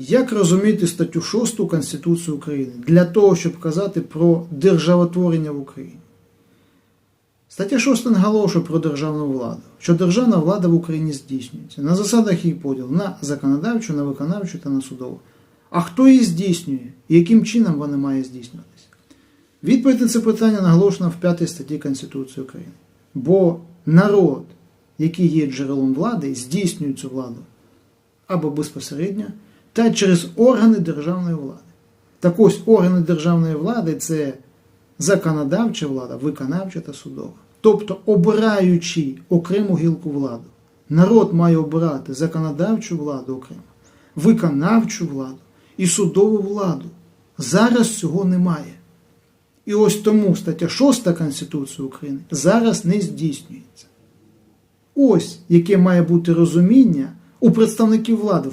Як розуміти статтю 6 Конституції України для того, щоб казати про державотворення в Україні? Стаття 6 наголошує про державну владу, що державна влада в Україні здійснюється на засадах її поділу на законодавчу, на виконавчу та на судову. А хто її здійснює і яким чином вона має здійснюватися? Відповідь на це питання наголошена в 5 статті Конституції України. Бо народ, який є джерелом влади, здійснює цю владу або безпосередньо, та через органи державної влади. Так ось органи державної влади це законодавча влада, виконавча та судова. Тобто, обираючи окрему гілку влади, народ має обирати законодавчу владу окремо, виконавчу владу і судову владу. Зараз цього немає. І ось тому стаття 6 Конституції України зараз не здійснюється. Ось яке має бути розуміння у представників влади.